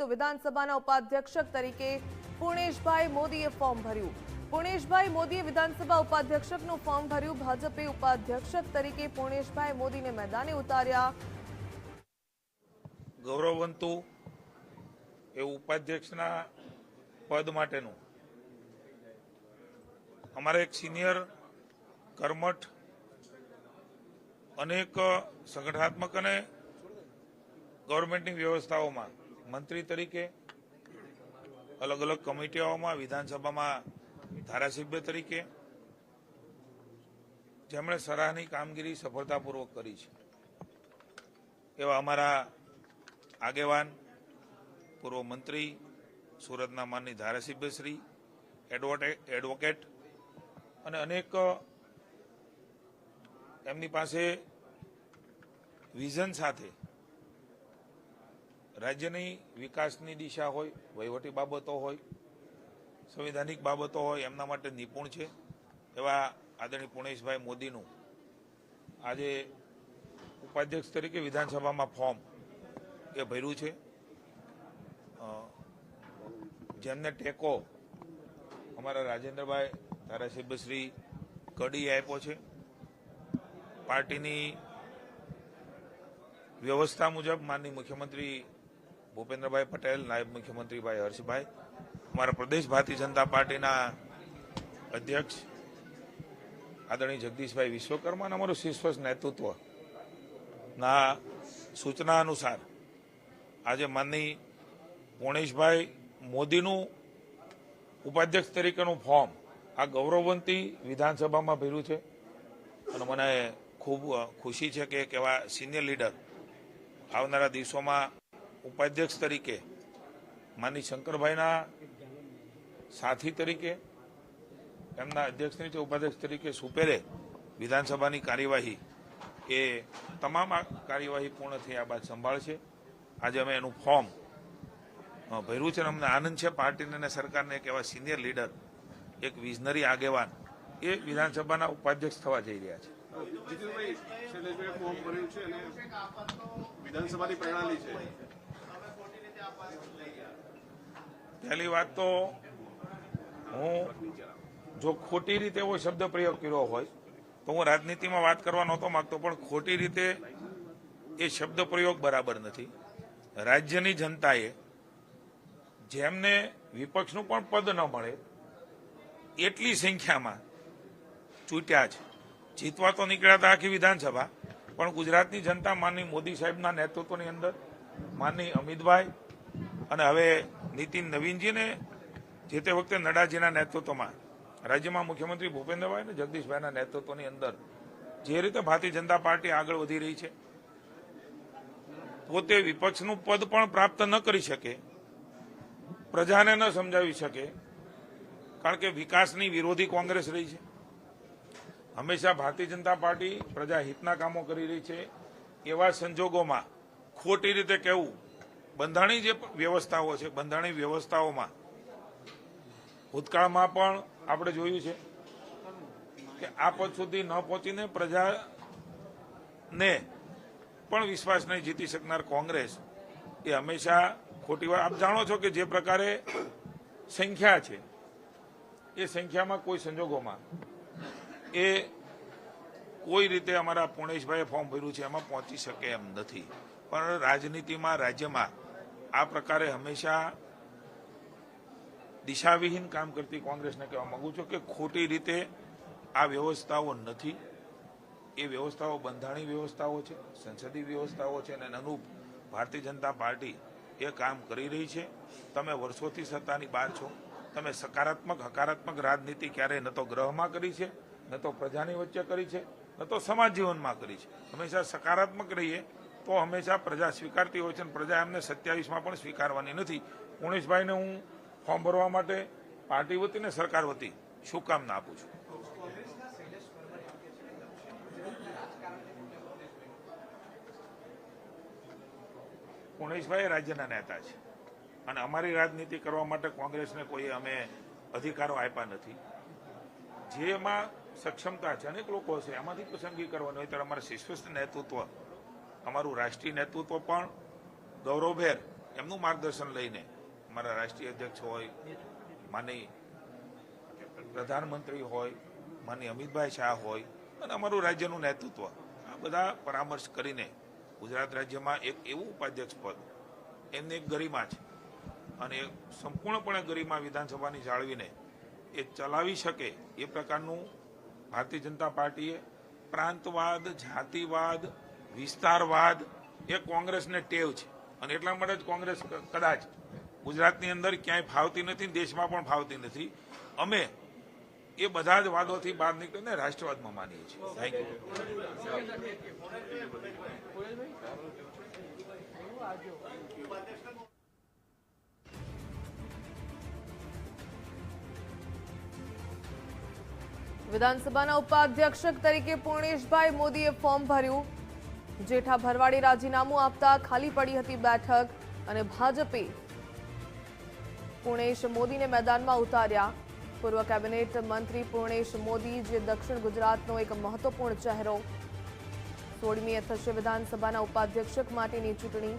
તો વિધાનસભાના ઉપાધ્યક્ષ તરીકે પુણેશભાઈ મોદીએ ફોર્મ ભર્યું. પુણેશભાઈ મોદીએ વિધાનસભા ઉપાધ્યક્ષકનું ફોર્મ ભર્યું. ભાજપે ઉપાધ્યક્ષ તરીકે પુણેશભાઈ મોદીને મેદાને ઉતાર્યા. ગૌરવવંતુ એવું ઉપાધ્યક્ષના પદ માટેનું. અમારે એક સિનિયર કર્મઠ, અનેક સંગઠનાત્મક અને ગવર્મેન્ટની વ્યવસ્થાઓમાં મંત્રી તરીકે અલગ અલગ કમિટીઓમાં, વિધાનસભામાં ધારાસભ્ય તરીકે જેમણે સરાહની કામગીરી સફળતાપૂર્વક કરી છે. એવા અમારા આગેવાન, પૂર્વ મંત્રી, સુરતના માનની ધારાસભ્ય શ્રી એડવોકેટ અને અનેક એમની પાસે વિઝન સાથે રાજ્યની વિકાસની દિશા હોય, વહીવટી બાબતો હોય, સંવિધાનિક બાબતો હોય, એમના માટે નિપુણ છે. એવા આદરણીય પુણેશભાઈ મોદીનું આજે ઉપાધ્યક્ષ તરીકે વિધાનસભામાં ફોર્મ એ ભર્યું છે. જેમને ટેકો અમારા રાજેન્દ્રભાઈ ધારાસભ્યશ્રી કડી આપ્યો છે. પાર્ટીની વ્યવસ્થા મુજબ માનની મુખ્યમંત્રી ભૂપેન્દ્રભાઈ પટેલ, નાયબ મુખ્યમંત્રી ભાઈ હર્ષભાઈ, અમારા પ્રદેશ ભારતીય જનતા પાર્ટીના અધ્યક્ષ આદરણીય જગદીશભાઈ વિશ્વકર્મા અને અમારું શીર્ષ નેતૃત્વ. ના, સૂચના અનુસાર આજે માનની પુણેશભાઈ મોદીનું ઉપાધ્યક્ષ તરીકેનું ફોર્મ આ ગૌરવવંતી વિધાનસભામાં ભર્યું છે. અને મને ખૂબ ખુશી છે કે એક એવા સિનિયર લીડર આવનારા દિવસોમાં ઉપાધ્યક્ષ તરીકે માની શંકરભાઈના સાથી તરીકે, એમના અધ્યક્ષ તરીકે, ઉપાધ્યક્ષ તરીકે સુપેરે વિધાનસભાની કાર્યવાહી એ તમામ કાર્યવાહી પૂર્ણ થયા બાદ સંભાળશે આજે અમે એનું ફોર્મ ભર્યું છે અને અમને આનંદ છે. પાર્ટીને અને સરકારને એક એવા સિનિયર લીડર, એક વિઝનરી આગેવાન એ વિધાનસભાના ઉપાધ્યક્ષ થવા જઈ રહ્યા છે. વિધાનસભાની પ્રણાલી છે. પહેલી વાત તો હું જો ખોટી રીતે એવો શબ્દ પ્રયોગ કર્યો હોય, તો હું રાજનીતિમાં વાત કરવા નહોતો માંગતો, પણ ખોટી રીતે એ શબ્દ પ્રયોગ બરાબર નથી. રાજ્યની જનતાએ જેમને વિપક્ષનું પણ પદ ન મળે, એટલી સંખ્યામાં ચૂંટ્યા છે. જીતવા તો નીકળ્યા હતા આખી વિધાનસભા, પણ ગુજરાતની જનતા માનની મોદી સાહેબના નેતૃત્વની અંદર, માનની અમિતભાઈ અને હવે નીતિન નવીનજીને જે તે વખતે નડાજીના નેતૃત્વમાં, રાજ્યમાં મુખ્યમંત્રી ભૂપેન્દ્રભાઈ અને જગદીશભાઈના નેતૃત્વની અંદર જે રીતે ભારતીય જનતા પાર્ટી આગળ વધી રહી છે, પોતે વિપક્ષનું પદ પણ પ્રાપ્ત ન કરી શકે, પ્રજાને ન સમજાવી શકે, કારણ કે વિકાસની વિરોધી કોંગ્રેસ રહી છે. હંમેશા ભારતીય જનતા પાર્ટી પ્રજા હિતના કામો કરી રહી છે. એવા સંજોગોમાં ખોટી રીતે કહેવું બંધારણી જે વ્યવસ્થાઓ છે, બંધાણી વ્યવસ્થાઓમાં, ભૂતકાળમાં પણ આપણે જોયું છે કે આ પદ સુધી ન પહોંચીને પ્રજાને પણ વિશ્વાસ નહીં જીતી શકનાર કોંગ્રેસ એ હંમેશા ખોટી વાત. આપ જાણો છો કે જે પ્રકારે સંખ્યા છે, એ સંખ્યામાં કોઈ સંજોગોમાં, એ કોઈ રીતે અમારા પુણેશભાઈએ ફોર્મ ભર્યું છે, એમાં પહોંચી શકે એમ નથી. પણ રાજનીતિમાં, રાજ્યમાં આ પ્રકારે હંમેશા દિશાવિહીન કામ કરતી કોંગ્રેસને કહેવા માંગુ છું કે ખોટી રીતે આ વ્યવસ્થાઓ નથી. એ વ્યવસ્થાઓ બંધારણીય વ્યવસ્થાઓ છે સંસદીય વ્યવસ્થાઓ છે અને અનુરૂપ ભારતીય જનતા પાર્ટી એ કામ કરી રહી છે. તમે વર્ષોથી સત્તાની બહાર છો. તમે સકારાત્મક, હકારાત્મક રાજનીતિ ક્યારેય ન તો ગ્રહમાં કરી છે, ન તો પ્રજાની વચ્ચે કરી છે, ન તો સમાજ જીવનમાં કરી છે. હંમેશા સકારાત્મક રહીએ તો હંમેશા પ્રજા સ્વીકારતી હોય છે અને પ્રજા એમને સત્યાવીસમાં પણ સ્વીકારવાની નથી. પુણેશભાઈને હું ફોર્મ ભરવા માટે પાર્ટી વતી ને સરકાર વતી શુભકામના આપું છું. પુણેશભાઈ રાજ્યના નેતા છે અને અમારી રાજનીતિ કરવા માટે કોંગ્રેસને કોઈ અમે અધિકારો આપ્યા નથી. જેમાં સક્ષમતા છે અનેક લોકો છે એમાંથી પસંદગી કરવાની હોય ત્યારે અમારા શીર્ષસ્થ નેતૃત્વ અમારું રાષ્ટ્રીય નેતૃત્વ પણ ગૌરવભેર એમનું માર્ગદર્શન લઈને અમારા રાષ્ટ્રીય અધ્યક્ષ હોય માની પ્રધાનમંત્રી હોય માની અમિતભાઈ શાહ હોય, અને અમારું રાજ્યનું નેતૃત્વ. આ બધા પરામર્શ કરીને ગુજરાત રાજ્યમાં એક એવું ઉપાધ્યક્ષ પદ, એમની એક ગરિમા છે. અને સંપૂર્ણપણે ગરિમા વિધાનસભાની જાળવીને એ ચલાવી શકે એ પ્રકારનું ભારતીય જનતા પાર્ટીએ પ્રાંતવાદ, જાતિવાદ વિસ્તારવાદ એ કોંગ્રેસને ટેવ છે. અને એટલા માટે જ કોંગ્રેસ કદાચ ગુજરાતની અંદર ક્યાંય ફાવતી નથી, દેશમાં પણ ફાવતી નથી. અમે એ બધા જ વાદોથી બહાર નીકળીને રાષ્ટ્રવાદમાં માનીએ છીએ. થેન્ક યુ વિધાનસભાના ઉપાધ્યક્ષ તરીકે પૂર્ણેશભાઈ મોદીએ ફોર્મ ભર્યું. જેઠા ભરવાડે રાજીનામું આપતા ખાલી પડી હતી બેઠક અને ભાજપે પૂર્ણેશ મોદીને મેદાનમાં ઉતાર્યા. પૂર્વ કેબિનેટ મંત્રી પૂર્ણેશ મોદી જે દક્ષિણ ગુજરાતનો એક મહત્વપૂર્ણ ચહેરો. સોળમીએ થશે વિધાનસભાના ઉપાધ્યક્ષક માટેની ચૂંટણી.